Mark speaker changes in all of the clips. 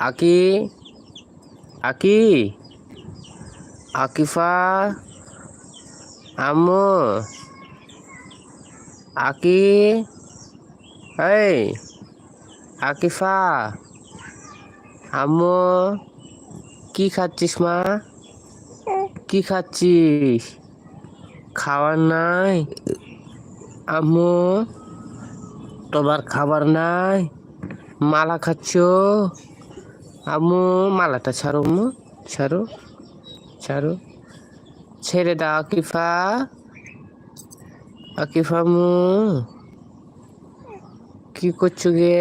Speaker 1: আকি আকি, আকিফা, আম্মু, আকি, এই, আকিফা, আম্মু, কি খাচ্ছিস মা? কি খাচ্ছিস? খাবার নাই? আম্মু, তোমার খাবার নাই? মালা খাচ্ছ? আম্মু, মালাটা ছাড়ো আম্মু, ছাড়ো ছাড়ো। ছেড়ে দাও আকিফা। আকিফা আম্মু, কি করছ গে?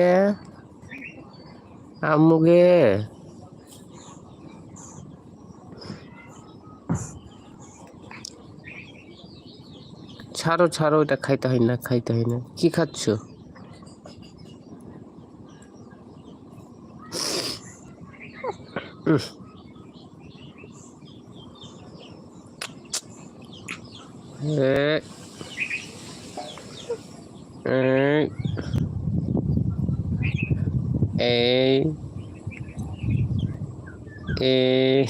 Speaker 1: আম্মু গে। ছাড়ো ছাড়ো, এটা খাইতে হয় না, খাইতে হয় না। কি খাচ্ছ? উহ। এ এই এই এই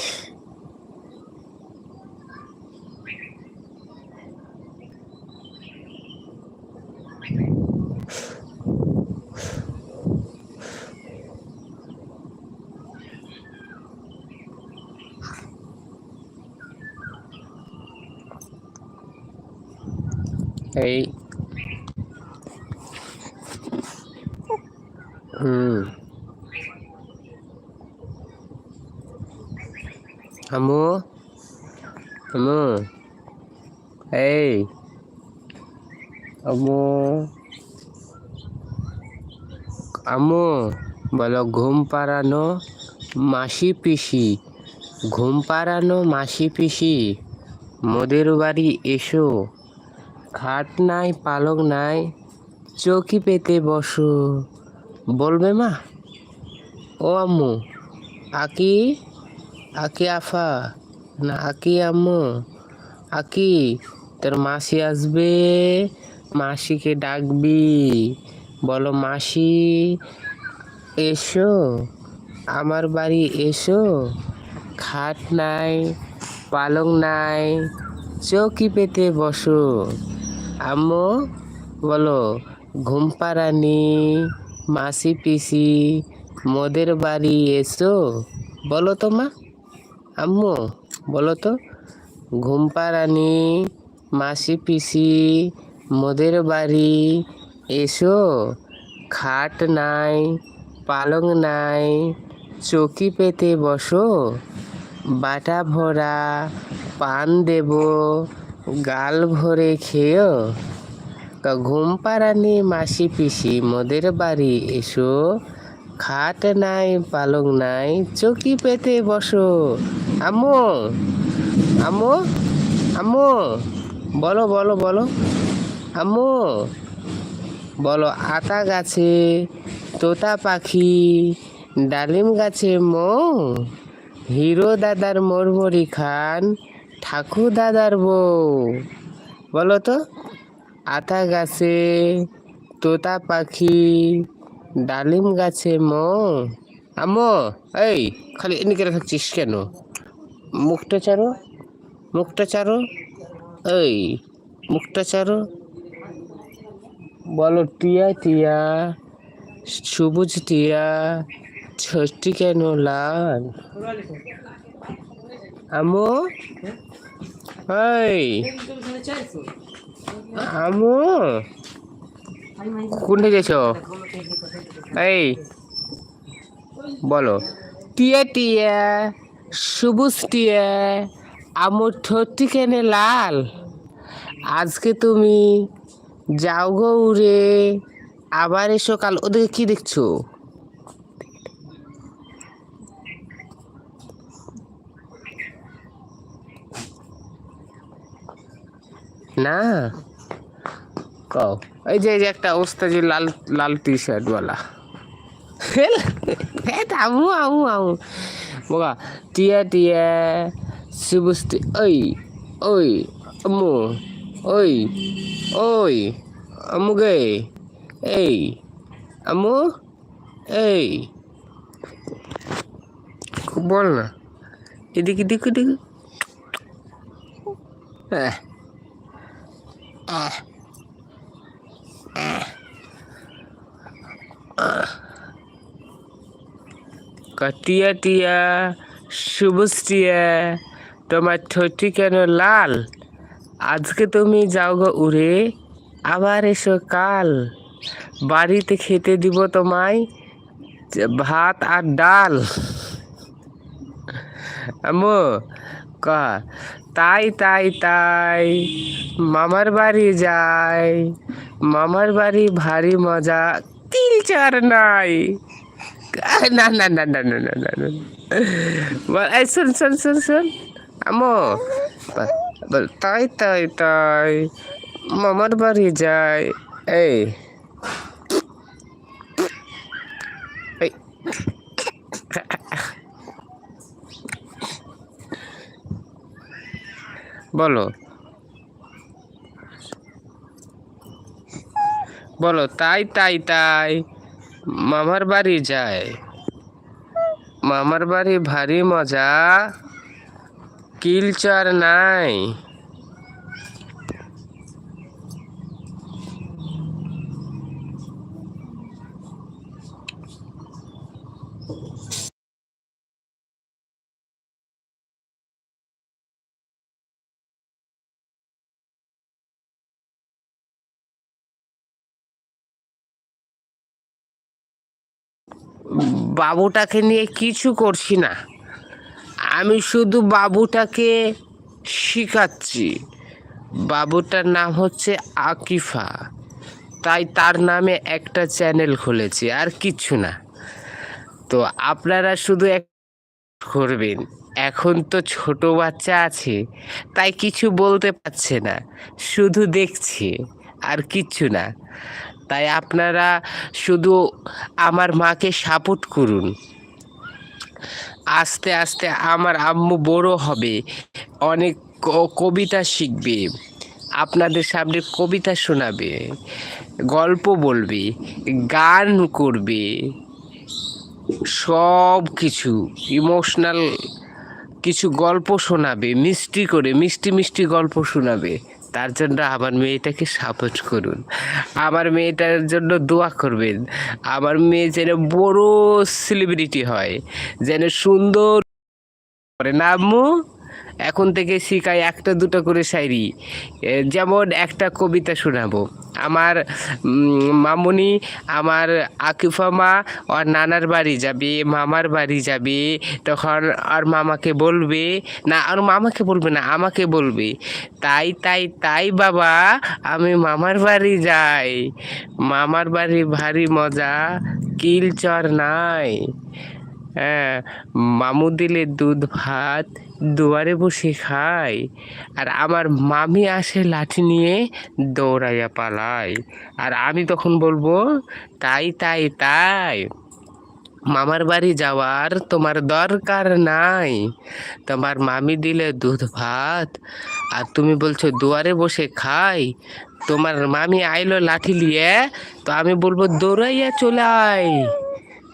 Speaker 1: এই হুম। আমু আমু এই। আমু আমু বলো, ঘুম পাড়ানো মাসি পিসি। ঘুম পাড়ানো মাসি পিসি। মোদের বাড়ি এসো। খাট নাই, পালক নাই, চৌকি পেতে বসো। বলবে মা? ও আম্মু, আকি আকি আফা, না আকি আম্মু, আকি, তোর মাসি আসবে, মাসিকে ডাকবি, বলো মাসি, এসো, আমার বাড়ি এসো, খাট নাই, পালং নাই, চৌকি পেতে বসো। আম্মু, বলো, ঘুম পাড়ানি মাসি পিসি, মোদের বাড়ি এসো। বলো তো মা। আম্মু, বলো তো। ঘুম পাড়ানি মাসি পিসি, মোদের বাড়ি এসো। খাট নাই, পালং নাই, চকি পেতে বসো। বাটা ভরা পান দেব, গাল ভরে খেয়েও। তা ঘুম পাড়ানি মাসি পিসি মোদের বাড়ি। এসো, খাট নাই, পালং নাই, চৌকি পেতে বসো। আম্মু আম্মু আম্মু, বলো বলো বলো। আম্মু, বলো, আতা গাছে, তোতা পাখি, ডালিম গাছে মৌ, হিরো দাদার মরমরি খান, ঠাকুর দাদার বউ। বলো তো আতা গাছে তোতা পাখি, ডালিম গাছে মো। আম্মু, এই, খালি এদিকে থাকছিস কেন? মুখটা চারো মুখটা চারো, এই, মুখটা চারো। বলো, টিয়া টিয়া, সবুজ টিয়া ছোটটি কেন লাল? আমু এই। আমু কোনটা গেছ এই, বলো। টিয়া টিয়া, সবুজ টিয়া, আমুর ঠোঁটটি কেনে লাল? আজকে তুমি যাও গো উড়ে, আবার এসো কাল। ওদিকে কি দেখছ? না? কও। এই যে এই যে একটা ওস্তাজি লাল লাল টি শার্ট वाला আমু আমু আমু বগা টিয়া টিয়া, সুবুস্তি, ওই ওই আমু ওই ওই আমু গে এই, আমু, এই। বল না। এদিকে এদিকে এদিকে। আহ। কাটিয়া টিয়া সবুজ টিয়া তোমার ঠোঁটটি কেন লাল? আজকে তুমি যাও গো উড়ে, আবার এসো কাল। বাড়িতে খেতে দিব তোমায় ভাত আর ডাল। আম্মু, ক তাই তাই তাই। মামার বাড়ি যাই। মামার বাড়ি ভারী মজা। তিল চার নাই। না না না না না না না এই শোন শোন শোন শোন। আম্মু বল- বল, তাই তাই তাই। মামার বাড়ি যাই। এই। বলো। বলো তাই তাই তাই। মামার বাড়ি যায়। মামার বাড়ি ভারী মজা। কিলচার নাই। বাবুটাকে নিয়ে কিছু করছি না। আমি শুধু বাবুটাকে শিখাচ্ছি। বাবুটার নাম হচ্ছে আকিফা। তাই তার নামে একটা চ্যানেল খুলেছি, আর কিচ্ছু না। তো আপনারা শুধু এক করবেন। এখন তো ছোট বাচ্চা আছে, তাই কিছু বলতে পারছে না। শুধু দেখছে, আর কিচ্ছু না। তাই আপনারা শুধু আমার মাকে সাপোর্ট করুন। আস্তে আস্তে আমার আম্মু বড় হবে, অনেক কবিতা শিখবে, আপনাদের সামনে কবিতা শোনাবে, গল্প বলবে, গান করবে, সব কিছু, ইমোশনাল কিছু গল্প শোনাবে, মিষ্টি করে, মিষ্টি মিষ্টি গল্প শোনাবে। তার জন্য আমার মেয়েটাকে সাপোর্ট করুন। আমার মেয়েটার জন্য দোয়া করবেন। আমার মেয়ে যেন বড় সেলিব্রিটি হয়, যেন সুন্দর করে। এখন থেকে শিখাই একটা, দুটো করে শায়রি। যেমন একটা কবিতা শোনাবো। আমার মামুনি, আমার আকিফা মা ওর নানার বাড়ি যাবে, মামার বাড়ি যাবে, তখন আর মামাকে বলবে, না, আর মামাকে বলবে না, আমাকে বলবে, তাই তাই তাই বাবা, আমি মামার বাড়ি যাই। মামার বাড়ি ভারী মজা, কিলচর নাই। হ্যাঁ মামু দিলে দুধ, ভাত দুয়ারে বসে খাই। আর আমার মামি আসে লাঠি নিয়ে দৌড়াইয়া পালায়। আর আমি তখন বলব, তাই তাই তাই। মামার বাড়ি যাওয়ার তোমার দরকার নাই। তোমার মামি দিলে দুধ, ভাত আর তুমি বলছো দুয়ারে বসে খাই। তোমার মামি আইলো লাঠি নিয়ে, তো আমি বলব দৌড়াইয়া চলে আয়।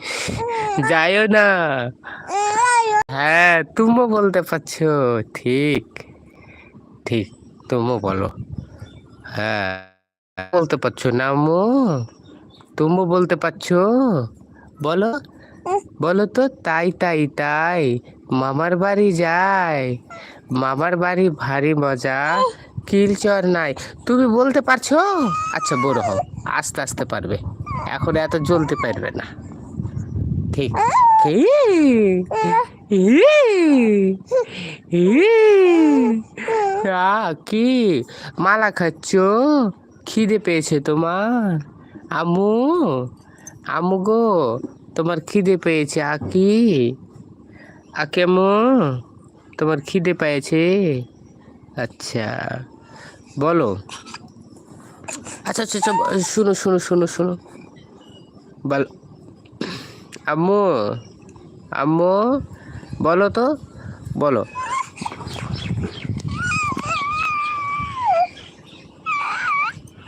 Speaker 1: যাইও না। হ্যাঁ তুমিও বলতে পারছ। ঠিক ঠিক তুমিও বলো। হ্যাঁ বলতে পারছ না মো। তুমিও বলতে পারছ? বলো বলো তো, তাই তাই তাই। মামার বাড়ি যায়। মামার বাড়ি ভারী মজা। কিলচর নাই। তুমি বলতে পারছ? আচ্ছা বড় হও। আস্তে আস্তে পারবে। এখন এত জ্বলতে পারবে না। ঠিক কি মালা খাচ্ছ? খিদে পেয়েছে তোমার? আমু আমু গো, তোমার খিদে পেয়েছে, আকি। আকেমু তোমার খিদে পেয়েছে? আচ্ছা বলো। আচ্ছা আচ্ছা আচ্ছা শুনো শুনো শুনো শুনো। বল আম্মু আম্মু, বলো তো, বলো।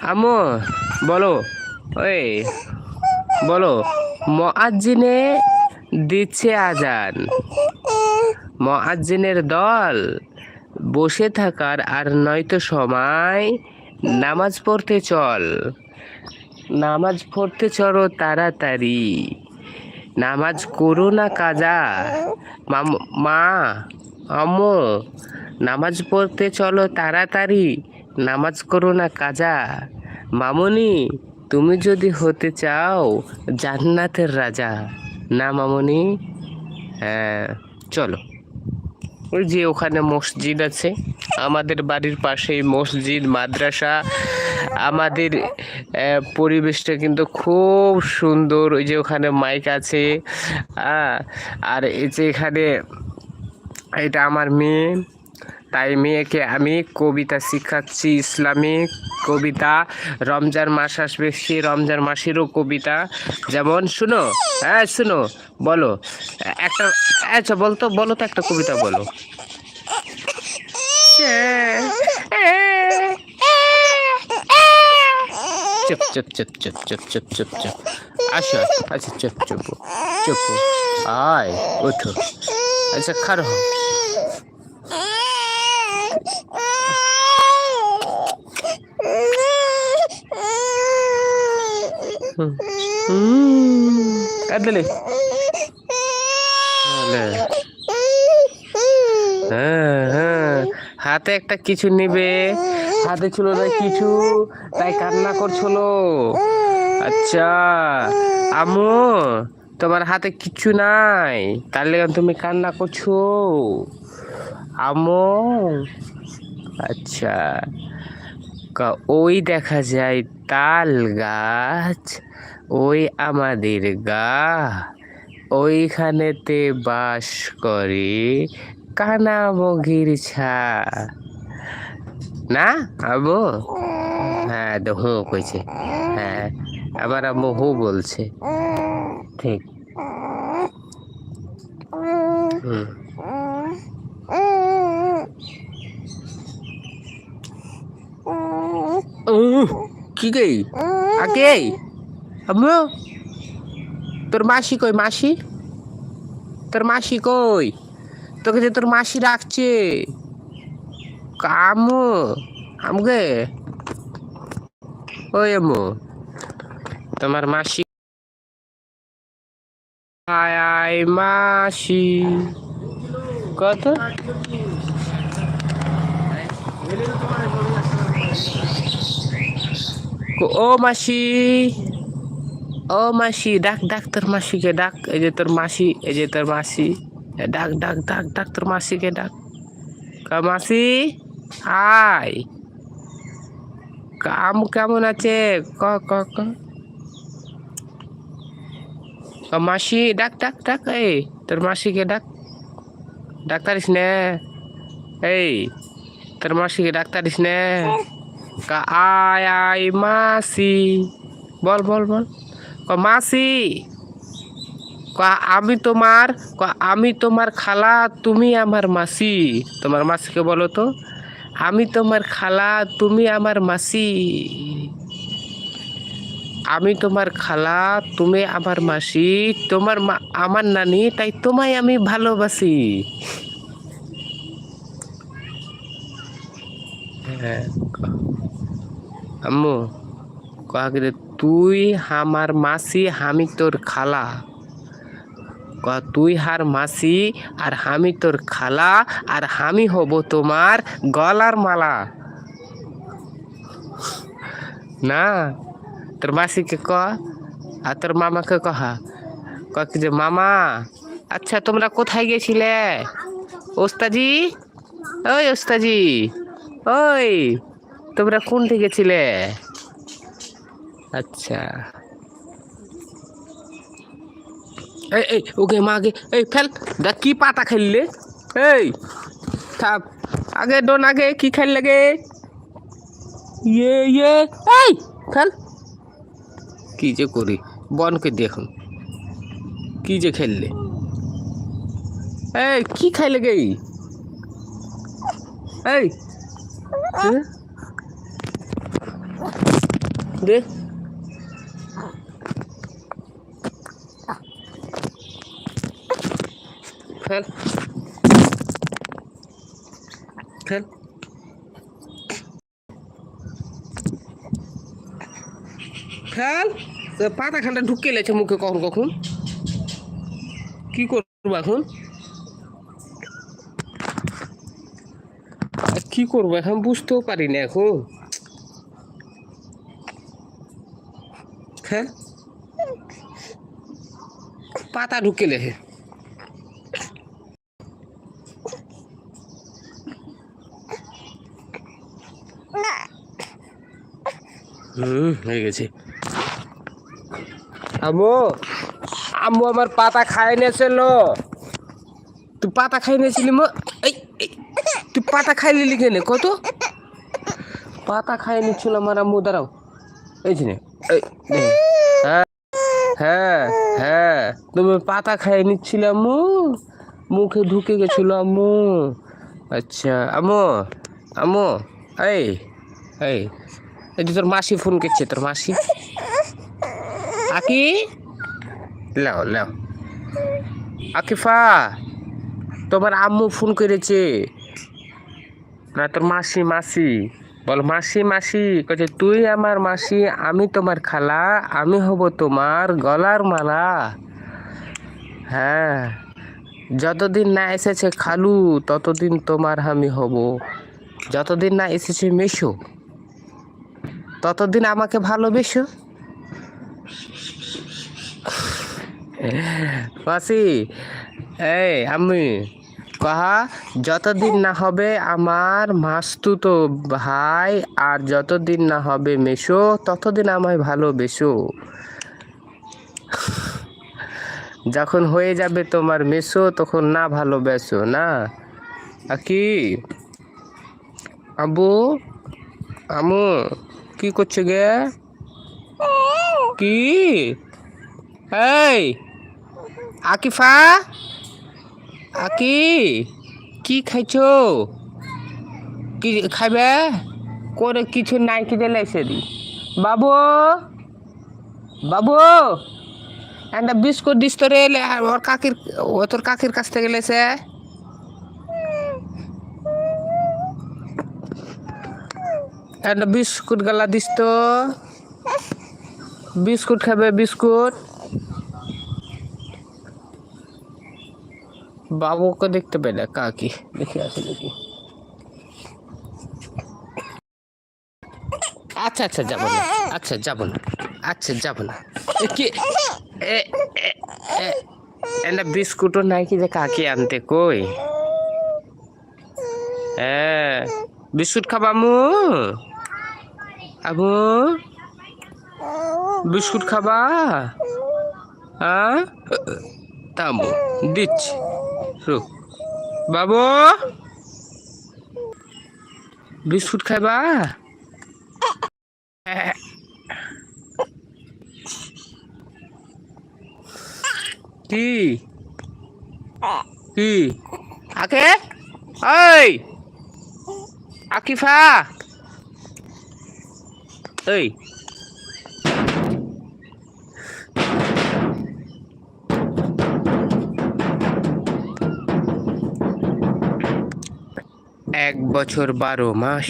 Speaker 1: আম্মু, বলো, ওই, বলো মআজিনে দিচ্ছে আজান। মহাজ্জিনের দল বসে থাকার আর নয়তো সময় নামাজ পড়তে চল। নামাজ পড়তে চলো তাড়াতাড়ি। নামাজ করো না কাজা। মা আম্মু নামাজ পড়তে চলো তাড়াতাড়ি, নামাজ করো না কাজা। মামনি, তুমি যদি হতে চাও জান্নাতের রাজা। না, মামনি? হ্যাঁ চলো। ওই যে ওখানে মসজিদ আছে, আমাদের বাড়ির পাশেই মসজিদ, মাদ্রাসা। আমাদের পরিবেশটা কিন্তু খুব সুন্দর, ওই যে ওখানে মাইক আছে। আর এই যে এখানে, এটা আমার মেয়ে। তাই মেয়েকে আমি কবিতা শিখাচ্ছি ইসলামিক কবিতা। রমজান মাস আসবে সে রমজান মাসেরও কবিতা। যেমন শুনো হ্যাঁ শুনো, বলো। একটা আচ্ছা বলতো, বলো তো একটা কবিতা বলো। চুপ চুপ চুপ চুপ চুপ চুপ চুপ চুপ। আসো আচ্ছা চুপ চুপ চুপ আয়, ওঠো। আচ্ছা খার কাঁদলে হ্যাঁ হ্যাঁ হাতে একটা কিছু নিবে। হাতে ছিল না কিছু তাই কান্না করছিল আচ্ছা আমু তোমার হাতে কিছু নাই। তার লেগে তুমি কান্না করছ। আমু আচ্ছা কা- ওই দেখা যায় তাল গাছ ওই আমাদের গা। ওইখানেতে বাস করে কানা মগির ছা। না আবু হ্যাঁ তো হু কইছে। হ্যাঁ আবার আম্মু হু বলছে। ঠিক। হুম। উহ, কি গে আগে আম্মু তোর মাসি কই মাসি তোর মাসি কই তোকে যে তোর মাসি রাখছে কামু আমগে ওই আম্মু তোমার মাসি আয় আয় মাসি কত কো- ও মাসি ও মাসি ডাক ডাক তোর মাসিকে ডাক এই যে তোর মাসি এই যে তোর মাসি এ ডাক ডাক ডাক ডাক তোর মাসিকে ডাক কা মাসি আয় কাম কেমন আছে ক ক ক কা মাসি ডাক ডাক ডাক এই তোর মাসিকে ডাক ডাক্তারিস নে এই তোর মাসিকে ডাক্তারিস নে কা, আয় মাসি। বল বল বল। ক, মাসি। ক, আমি তোমার, ক, আমি তোমার খালা, তুমি আমার মাসি। তোমার মাসিকে বলো তো। আমি তোমার খালা, তুমি আমার মাসি। আমি তোমার খালা, তুমি আমার মাসি। তোমার মা, আমার নানি, তাই তোমায় আমি ভালোবাসি। হ্যাঁ আম্মু কাকে তুই আমার মাসি, আমি তোর খালা। তুই হার মাসি আর আমি তোর খালা আর আমি হব তোমার গলার মালা। না, তোর মাসিকে ক আর তোর মামাকে কহা কি যে মামা আচ্ছা তোমরা কোথায় গেছিলে? ওস্তাজি? ওই ওস্তাজি। ওই তোমরা কোনটি গেছিলে আচ্ছা। এই এই, ওকে, মা, আগে, এই, ফেল। দেখ, কি পাতা খেললে? এই থাপ আগে ডোন, আগে, কি খেললে গে? ইয়ে ইয়ে এই, ফেল। কি যে করি, বনকে দেখুন। কি যে খেললে? এই, কি খাইলে গে? এই হ্যাঁ? দে ফেল ফেল ফেল তো পাতা খানটা ঢুকে লেছে মুখে কখন কখন কি করব এখন আর কি করব এখন বুঝতেও পারি না এখন হ্যাঁ পাতা ঢুকে লেছে হুম হয়ে গেছে আম্মু আম্মু আমার পাতা খাই নিয়েছিল তুই পাতা খাই নিয়েছিলি মো এই তুই পাতা খাই নিলি কেন কত পাতা খাই নিচ্ছিল আমার আম্মু দাঁড়াও এই যে। হ্যাঁ হ্যাঁ হ্যাঁ। তুমি পাতা খাই নিচ্ছিল আম্মু। মুখে ঢুকে গেছিল আম্মু। আচ্ছা আম্মু আম্মু, এই এই এই তোর মাসি ফোন করছে, তোর মাসি। আকি? লাও লাও আকিফা, তোমার আম্মু ফোন করেছে। না, তোর মাসি মাসি। বল, মাসি মাসি কছে তুই আমার মাসি, আমি তোমার খালা, আমি হব তোমার গলার মালা। হ্যাঁ যতদিন না এসেছে খালু, ততদিন তোমার আমি হব। যতদিন না এসেছে মেশো, ততদিন আমাকে ভালোবেসো। মাসি, এই আমি কহা যতদিন না হবে আমার মাস্তুতো ভাই, আর যতদিন না হবে মেশো ততদিন আমায় ভালোবেসো। যখন হয়ে যাবে তোমার মেশো তখন না ভালোবেসো, না? কি আবু? আমু, কি করছে গে? কি? এই, আকিফা? আকি, কি খাইছো? কি খাইবে? করে কিছু নাই কি দিলে সেদি বাবু বাবু, একটা বিস্কুট দিস তোরে ওর কাকির, ও তোর কাকির কাছ থেকে লেছে একটা বিস্কুট গালা দিস তো। বিস্কুট খাবে, বিস্কুট। বাবুকে দেখতে পেলে, কাকি? দেখে আছে দেখি। আচ্ছা আচ্ছা যাব না। আচ্ছা যাব না। আচ্ছা যাব না। কি? এ এ এ একটা বিস্কুটও নাই কি যে কাকি আনতে কই? হ্যাঁ বিস্কুট খাবা আমু আমু বিস্কুট খাবা? হ্যাঁ তামু, দিচ্ছি। রুক বাবু? বিস্কুট খাবা কি? কি? আকে? ওই আকিফা! এই! এক বছর বারো মাস।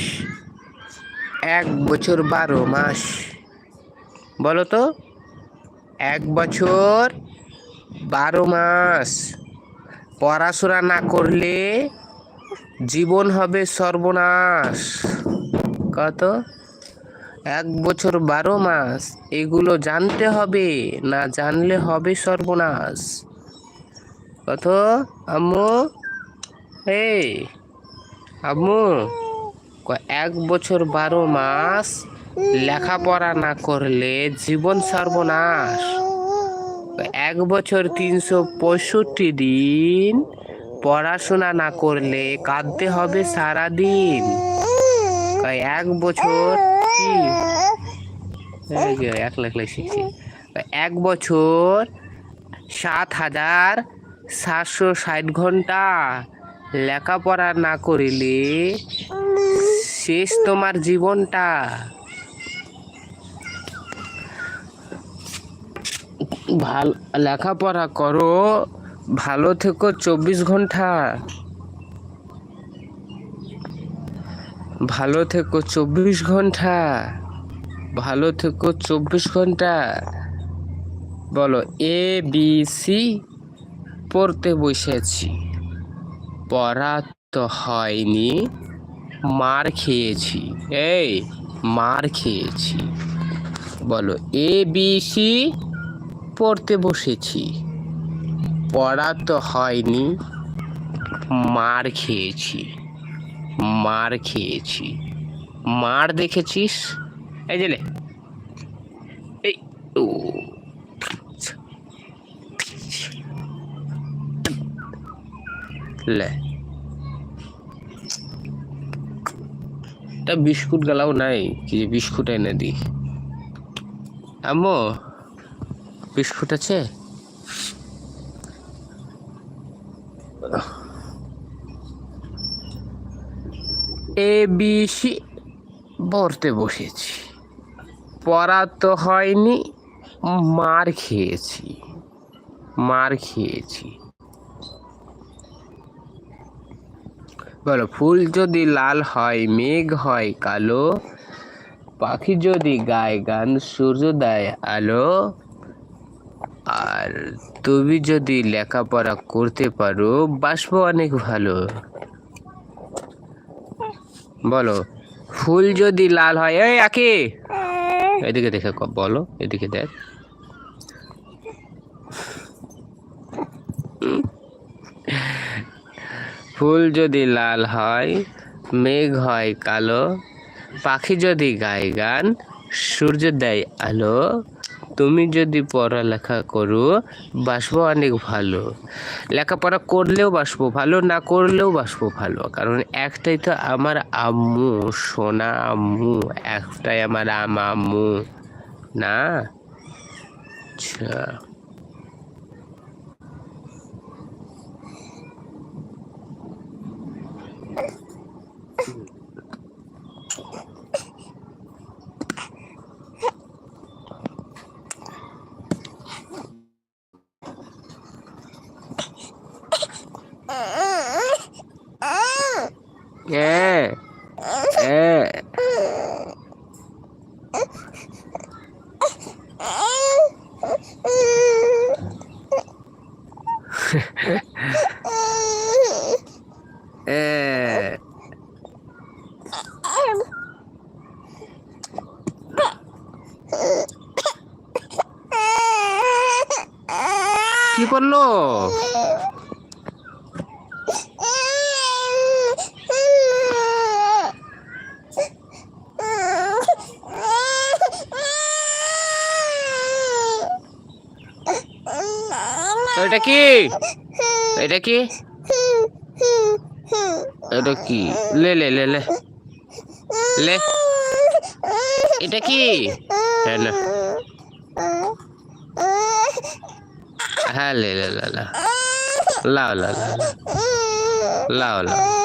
Speaker 1: এক বছর বারো মাস। বলো তো? এক বছর বারো মাস। পড়াশোনা না করলে জীবন হবে সর্বনাশ। কত? এক বছর বারো মাস। এগুলো জানতে হবে, না জানলে হবে সর্বনাশ। কত? আম্মু? এই আম্মু এক বছর বারো মাস লেখাপড়া না করলে জীবন সর্বনাশ। এক বছর তিনশো পঁয়ষট্টি দিন পড়াশোনা না করলে কাঁদতে হবে সারা দিন এক বছর কি? এক লাখ শিখছি। এক বছর সাত হাজার সাতশো ষাট ঘণ্টা লেখাপড়া না করিলে শেষ তোমার জীবনটা। ভালো, লেখাপড়া করো, ভালো থেকো চব্বিশ ঘণ্টা। ভালো থেকো চব্বিশ ঘণ্টা। ভালো থেকো চব্বিশ ঘণ্টা। বলো এ, বি, সি, পড়তে বসেছি তো হয়নি। মার খেয়েছি। এই, মার খেয়েছি। বলো, এ, বি, সি পড়তে বসেছি। পড়া তো হয়নি। মার খেয়েছি। মার খেয়েছি। মার দেখেছিস? এই যে এই, ও। লে। তা বিস্কুট গেলাও নাই, কি বিস্কুট এনে দি। আম্মু, বিস্কুট আছে? এ বি সি পড়তে বসেছি। পড়া তো হয়নি, মার খেয়েছি। মার খেয়েছি। বলো ফুল যদি লাল হয় মেঘ হয় কালো পাখি যদি গায় গান সূর্য দেয় আলো আর তুমি যদি লেখাপড়া করতে পারো বাসবো অনেক ভালো। বলো ফুল যদি লাল হয় এই আকে। এদিকে দেখে বলো এদিকে দেখ। ফুল যদি লাল হয়, মেঘ হয় কালো, পাখি যদি গায় গান, সূর্য দেয় আলো, তুমি যদি পড়ালেখা করো বাসবো অনেক ভালো। লেখাপড়া করলেও বাসবো ভালো, না করলেও বাসবো ভালো। কারণ একটাই তো আমার আম্মু, সোনা আম্মু, একটাই আমার আম আম্মু, না? আচ্ছা হ্যাঁ হ্যাঁ হ্যাঁ কি করল এটা কি? এটা কি? এটা কি? লে লে লে লে। লে। এটা কি? হ্যাঁ না হ্যাঁ লে লে, লা লা। লাও লাও লাও। লাও লাও।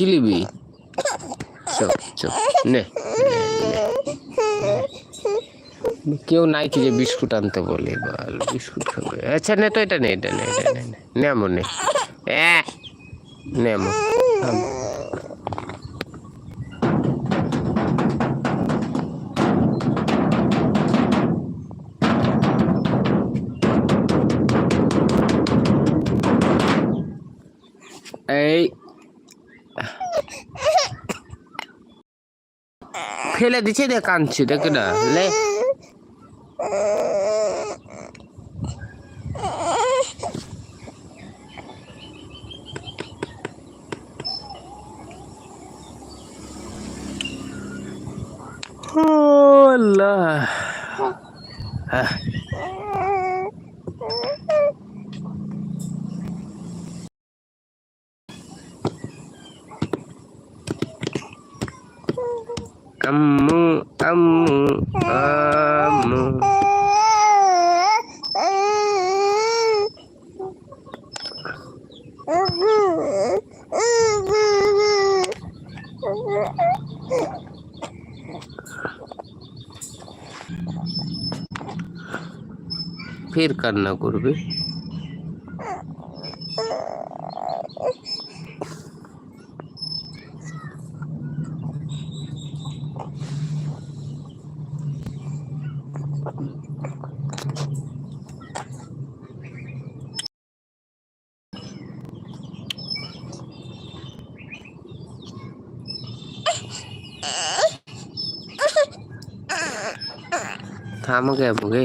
Speaker 1: কি চপ নে। কেউ নাই কি যে বিস্কুট আনতে বলে, বল, বিস্কুট খাবে। আচ্ছা নে তো এটা নে এটা নে এটা নে নে। নে, আমো, নে। এ ফেলে দিছে দে কাঁদছে দেখ না লে। আল্লাহ আহ। আম্মু আম্মু আম্মু ফের কান্না করবে থামো গে মুগে